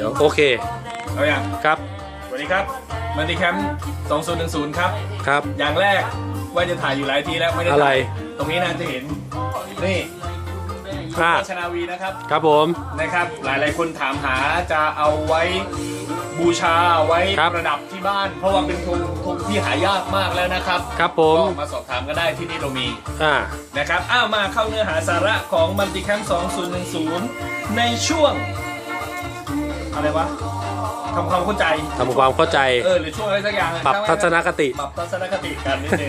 ดี๋ยวโอเคเอาอย่างครับสวัสดีครับมันติแคมป์2010 ครับ ครับ อย่างแรกว่าจะถ่ายอยู่หลายทีแล้วไม่ได้อะไรถ่ายตรงนี้นะจะเห็น นี่อ่าชนาวีนะครับ ครับผม นะครับ หลายหลายๆคนถามหาจะเอาไว้บูชาไว้ครับประดับที่บ้าน เพราะว่าเป็นธงธงที่หายากมากแล้วนะครับ ครับผมก็มาสอบถามก็ได้ที่นี่เรามี อ่า นะครับ อ้าวมาเข้าเนื้อหาสาระของมัลติแคมป์2010 ในช่วง อะไรวะทำความเข้าใจ ทำความเข้าใจ เออหรือช่วงอะไรสักอย่างปรับทัศนคติ ปรับทัศนคติกันนิดนึง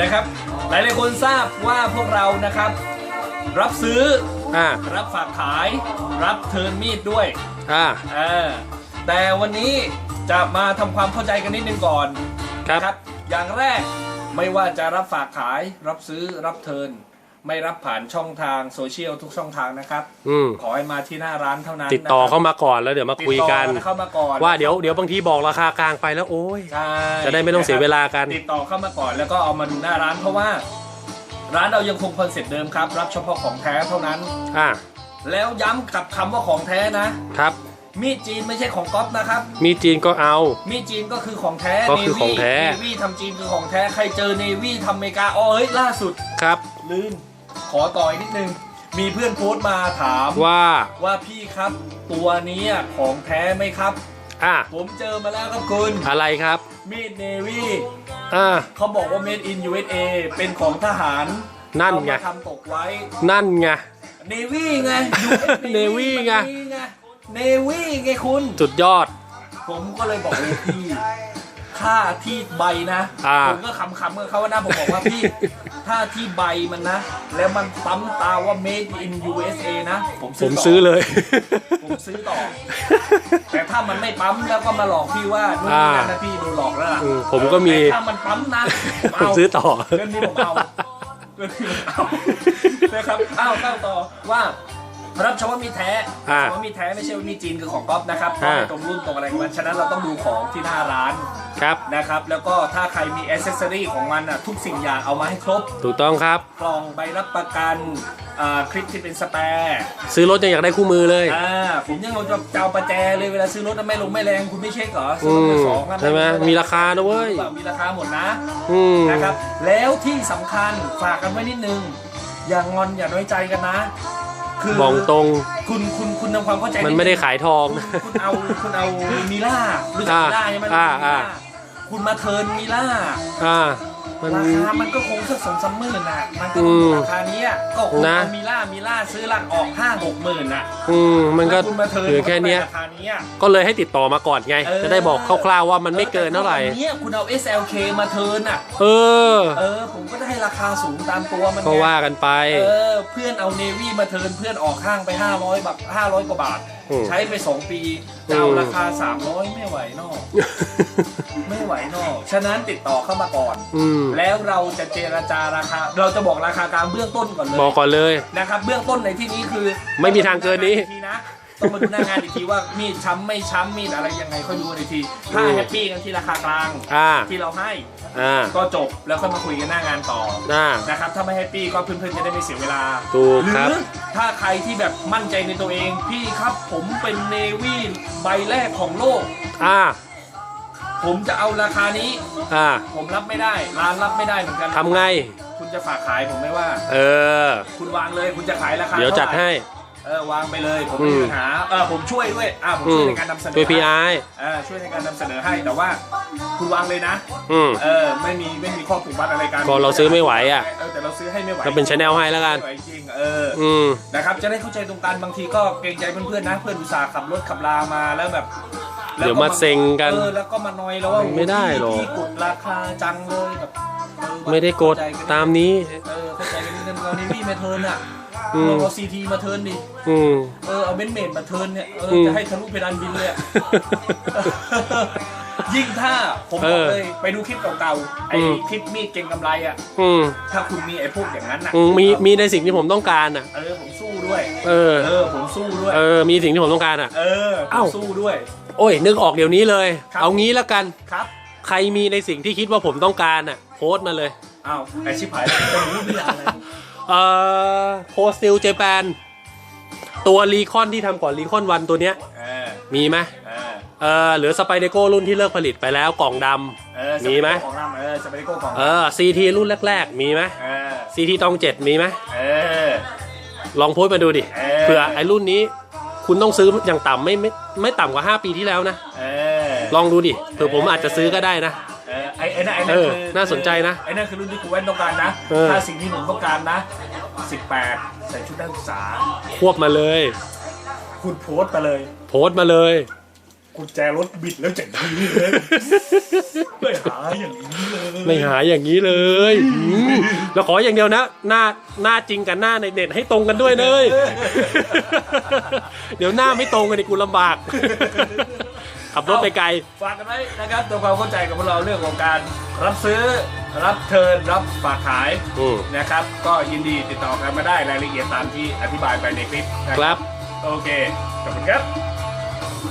นะครับ หลายหลายๆคนทราบว่าพวกเรานะครับ รับซื้ออ่ารับฝากขาย รับเทิร์นมีดด้วยอ่าเออแต่วันนี้จะมาทำความเข้าใจกันนิดนึงก่อนครับนะอย่างแรกไม่ว่าจะรับฝากขาย รับซื้อรับเทิร์น ไม่รับผ่านช่องทางโซเชียลทุกช่องทางนะครับอืมขอให้มาที่หน้าร้านเท่านั้นติดต่อนะครับเข้ามาก่อนแล้วเดี๋ยวมาคุยกันติดต่อเข้ามาก่อนว่าเดี๋ยวเดี๋ยวบางทีบอกราคากลางไปแล้วโอ้ยใช่จะได้ไม่ต้องเสียเวลากัน ติดต่อเข้ามาก่อนแล้วก็เอามาดูหน้าร้านเพราะว่า ร้านเรายังคงคอนเซ็ปต์เดิมครับ รับเฉพาะของแท้เท่านั้น อ่าแล้วย้ำกับคำว่าของแท้นะครับ มีดจีนไม่ใช่ของก๊อปนะครับ มีจีนก็เอา มีดจีนก็คือของแท้ก็คือของแท้เนวี่ทำจีนคือของแท้ใครเจอเนวี่ทำอเมริกาอ๋อเฮ้ยล่าสุดครับลืม ขอต่อยนิดนึง มีเพื่อนโพสต์มาถามว่าว่าพี่ครับ ตัวนี้ของแท้ไหมครับ อ่าผมเจอมาแล้วครับคุณ อะไรครับ มีดเนวี่อ่าเขาบอกว่า made in USA เป็นของทหารนั่นไงเอามาทำตกไว้ นั่นไง เนวี่ไง US Navy ไง เนวี่ไงคุณสุดยอด ผมก็เลยบอกเลยพี่ ค่าที่ใบนะ อ่า ผมก็ขำๆกับเขาว่านะผมบอกว่าพี่ ถ้าที่ใบมันนะ แล้วมันปั๊มตาว่า made in USA นะ ผมผซื้อมต่อซื้อเลย ผมซื้อต่อ แต่ถ้ามันไม่ปั๊มแล้วก็มาหลอกพี่ว่านู่นนี่นั่นนะพี่ดูหลอกแล้วล่ะอืมผมก็มีแต่ถ้ามันปั๊มนะผมผมเอาซื้อต่อ เรื่องนี้ผมเอาเรื่องนี้ผมเอานะครับอ้าวเข้าต่อว่า รับเฉพาะมีแท้อ่าเฉพาะมีแท้ไม่ใช่ว่ามีจีนคือของก๊อฟนะครับเพราะอ่าไม่ตรงรุ่นตรงอะไรของมันฉะนั้นเราต้องดูของที่หน้าร้าน ครับ นะครับ แล้วก็ถ้าใครมีอ c เซสซอรีของมันอะทุกสิ่งอย่างเอามาให้ครบ ถูกต้องครับ กล่องใบรับประกันอ่าคลิปที่เป็นสแปร์ซื้อรถยังอยากได้คู่มือเลย อ่าผมยังเอาจะเอาประแจเลยเวลาซื้อรถน่ะไม่ลงไม่แรงคุณไม่เช็คเหรอซื้อือรถมมือสองนะใช่ไหมมีราคานะเว้ยมีราคาหมดนะ อืม นะครับแล้วที่สำคัญฝากกันไว้นิดนึง อย่างอนอย่าน้อยใจกันนะ คือบอกตรง คุณคุณคุณทำความเข้าใจมันไม่ได้ขายทอง คุณคุณเอาคุณเอามิล่ารู้จักอ่ามิล่าใช่ไหมอ่ามิล่อ่าคุณมาเทิร์นมิล่า อ่า มันราคามันก็คงสักสองสามหมื่นน่ะ มันก็อืคงมราคานี้อะก็คงนะเอามิล่ามิล่าซื้อหลักออกห้าหกหมื่นน่ะ อืมมันก็แล้วคุณมาเทิร์นเหลือแค่เนี้ยราคานี้อะก็เลยให้ติดต่อมาก่อนไงเออจะได้บอกคร่าวๆว่ามันไม่เกินเท่าไหร่แต่ถ้วันเนี้ยคุณเอา SLK มาเทิร์นอะ เออ เออ ผมก็ได้ราคาสูงตามตัวมันไงก็ว่ากันไป เออ เพื่อนเอาเนวี่มาเทิร์นเพื่อนออกห้างไป500แบบ500กว่าบาทอืมใช้ไป2ปีจะเอาราคา300ไม่ไหวนอกไม่ไหวนอก ฉะนั้นติดต่อเข้ามาก่อน อืมแล้วเราจะเจรจาราคา เราจะบอกราคากลางเบื้องต้นก่อนเลย บอกก่อนเลย นะครับ เบื้องต้นในที่นี้คือไม่มีทางเกินนี้ทีนะต้องมาดูหน้างานอีกทีว่ามีดช้ำไม่ช้ำมีดอะไรยังไงค่อยดูกันอีกที ถ้าอืมแฮปปี้กันที่ราคากลางอ่าที่เราให้อ่าก็จบแล้วค่อยมาคุยกันหน้างานต่ออ่านะครับถ้าไม่แฮปปี้ก็เพื่อนๆจะได้ไม่เสียเวลาถูกหรืครับอถ้าใครที่แบบมั่นใจในตัวเอง พี่ครับผมเป็นเนวี่ใบแรกของโลกอ่า ผมจะเอาราคานี้ อ่าผมรับไม่ได้ร้านรับไม่ได้เหมือนกันทำไง คุณจะฝากขายผมไม่ว่า เออ คุณวางเลยคุณจะขายราคาเดี๋ยวจัดท่าไร่ให้ เออวางไปเลยผมไม่มีอืมปัญหาเออผมช่วยด้วยอ่าผมอืช่วยมในการนำเสนอช่วยพีให้ไอเออช่วยในการนำเสนอให้แต่ว่า คุณวางเลยนะอืมเออไม่มีไม่มีข้อผูกมัดอะไรกันก็เราซื้อไม่ไหวอะเออแต่เราซื้อให้ไม่ไหวเราเป็นชแนลให้แล้วกันไม่ไหวจริงเอออืมนะครับจะได้เข้าใจตรงกันบางทีก็เกรงใจเพื่อนๆนะเพื่อนอุตส่าห์ขับรถขับลามาแล้วแบบแล้วก็ เดี๋ยวมาเซ็งกัน เออแล้วก็มานอยแล้วว่าไม่ได้หรอก พี่กดราคาจังเลยแบบเออไม่ได้กดเข้ใจนตามนี้ เออเข้าใจกันนิดนึงเรานี่พี่มาเทิร์นอะอืมลองเอาซีทีมาเทิร์นดิ อืม เออเอาเบนเมดมาเทิร์นเนี่ยเอออืมจะให้ทะลุเพดานบินเลยอะ ยิ่งถ้าผมบเออกอเลย ไปดูคลิปเก่าๆ ไอ้อืมคลิปมีดเก่งกำไรอะอืมถ้าคุณมีไอ้พวกอย่างนั้นอะอืมมีมีในสิ่งที่ผมต้องการอะ เออผมสู้ด้วย เออ เออผมสู้ด้วย เออ มีสิ่งที่ผมต้องการอะ เออผเอ้า มสู้ด้วย โอ้ย นึกออกเดี๋ยวนี้เลย ครับ เอางี้แล้วกัน ครับใครมีในสิ่งที่คิดว่าผมต้องการอะ โพสต์มาเลย อ้าวไอชิบหายแล้วจะรู้เรื่องอะไรเอ่อโพสติลเจแปนตัวรีคอนที่ทำก่อนรีคอนวันตัวเนี้ย เออมีไหม เออเออหรือสไปเดโก้รุ่นที่เลิกผลิตไปแล้วกล่องดเออมีไหมของน้ำเออสเปริโก้ของำเออซีทีรุ่นแรก ๆ มีไหมเออซีทีตองเจ็ดมีไหมเออ ลองโพสต์มาดูดิเออ เผื่อไอ้รุ่นนี้ คุณต้องซื้ออย่างต่ำไม่ไม่ไม่ต่ำกว่า 5 ปีที่แล้วนะ เออลองดูดิเผื่อผมอาจจะซื้อก็ได้นะ เออไอ้ไอ้นั่นไอ้นั่นเออคือน่าสนใจนะไอ้นั่นคือรุ่นที่กูแว่นต้องการนะ เออ ถ้าสิ่งที่หนุ่มต้องการนะ 18 ใส่ชุดนักศึกษาควบมาเลย คุณโพสต์มาเลย โพสต์มาเลย กุญแจรถบิดแล้วเจ๋งทีเลยไม่หาอย่างนี้เลยไม่หาอย่างนี้เลยอืมแล้วขออย่างเดียวนะ หน้าหน้าจริงกับหน้าในเน็ตให้ตรงกันด้วยเลย เดี๋ยวหน้าไม่ตรงกันนี่กูลำบาก ขับรถไปไกล ฝากกันไว้นะครับตัวความเข้าใจกับพวกเราเรื่องของการรับซื้อรับเทิร์นรับฝากขายอืม นะครับ ก็ยินดีติดต่อกันมาได้รายละเอียดตามที่อธิบายไปในคลิปนะครับ โอเคขอบคุณครับ